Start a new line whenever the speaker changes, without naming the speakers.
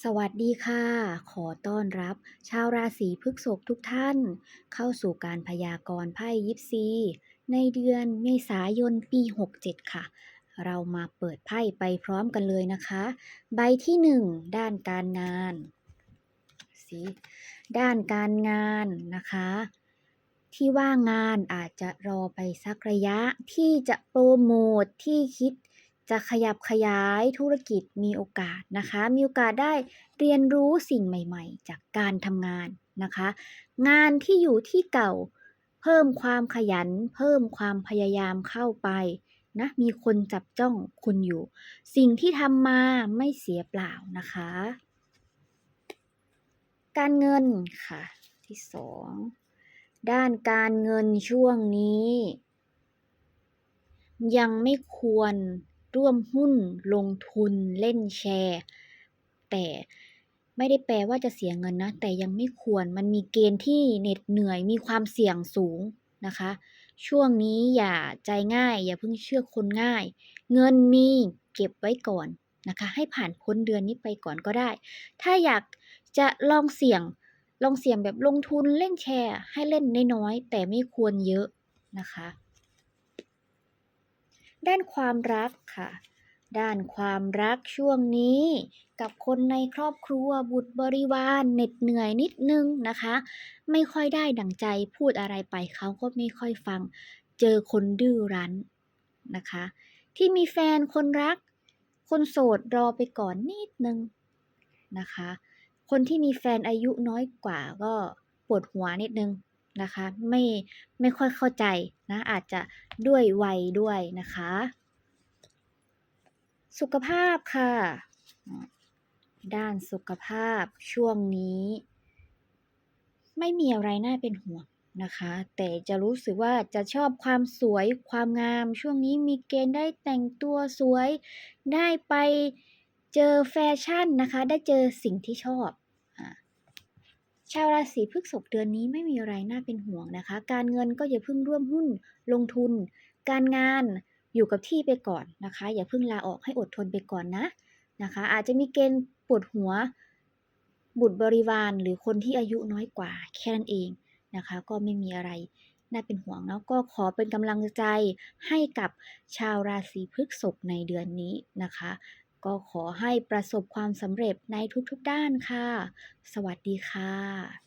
สวัสดีค่ะ ขอต้อนรับ ชาวราศีพฤษภทุกท่าน เข้าสู่การพยากรณ์ไพ่ยิปซี ในเดือนเมษายนปี 67 ค่ะ เรามาเปิดไพ่ไปพร้อมกันเลยนะคะ ใบที่ 1 ด้านการงานสิด้านการงานนะคะ ที่ว่างงานอาจจะรอไปสักระยะที่จะโปรโมทที่คิด จะขยับขยายธุรกิจมีโอกาสนะคะ มีโอกาสได้เรียนรู้สิ่งใหม่ๆ จากการทำงานนะคะ งานที่อยู่ที่เก่า เพิ่มความขยัน เพิ่มความพยายามเข้าไปนะมีคนจับจ้องคุณอยู่ สิ่งที่ทำมาไม่เสียเปล่านะคะ การเงินค่ะ ที่สองด้านการเงินช่วงนี้ ยังไม่ควร ร่วมหุ้น ลงทุน เล่นแชร์ แต่ไม่ได้แปลว่าจะเสียเงินนะ แต่ยังไม่ควร มันมีเกณฑ์ที่เหน็ดเหนื่อย มีความเสี่ยงสูงนะคะ ช่วงนี้อย่าใจง่าย อย่าเพิ่งเชื่อคนง่าย เงินมีเก็บไว้ก่อนนะคะ ให้ผ่านพ้นเดือนนี้ไปก่อนก็ได้ ถ้าอยากจะลองเสี่ยง ลองเสี่ยงแบบลงทุนเล่นแชร์ ให้เล่นน้อยๆแต่ไม่ควรเยอะนะคะ ด้านความรักค่ะ ด้านความรักช่วงนี้ กับคนในครอบครัวบุตรบริวารเหน็ดเหนื่อยนิดนึงนะคะ ไม่ค่อยได้ดั่งใจพูดอะไรไปเขาก็ไม่ค่อยฟัง เจอคนดื้อรั้นนะคะ ที่มีแฟนคนรัก คนโสดรอไปก่อนนิดนึงนะคะ คนที่มีแฟนอายุน้อยกว่าก็ปวดหัวนิดนึง นะคะไม่ไม่ค่อยเข้าใจนะอาจจะด้วยวัยด้วยนะคะ สุขภาพค่ะ ด้านสุขภาพช่วงนี้ ไม่มีอะไรน่าเป็นห่วงนะคะ แต่จะรู้สึกว่าจะชอบความสวยความงาม ช่วงนี้มีเกณฑ์ได้แต่งตัวสวย ได้ไปเจอแฟชั่นนะคะ ได้เจอสิ่งที่ชอบ ชาวราศีพฤษภเดือนนี้ไม่มีอะไรน่าเป็นห่วงนะคะ การเงินก็อย่าเพิ่งร่วมหุ้นลงทุน การงานอยู่กับที่ไปก่อนนะคะ อย่าเพิ่งลาออกให้อดทนไปก่อนนะนะคะ อาจจะมีเกณฑ์ปวดหัว บุตรบริวารหรือคนที่อายุน้อยกว่าแค่นั้นเองนะคะ ก็ไม่มีอะไรน่าเป็นห่วงแล้วก็ขอเป็นกำลังใจให้กับชาวราศีพฤษภในเดือนนี้นะคะ ก็ขอให้ประสบความสำเร็จในทุกๆด้านค่ะ สวัสดีค่ะ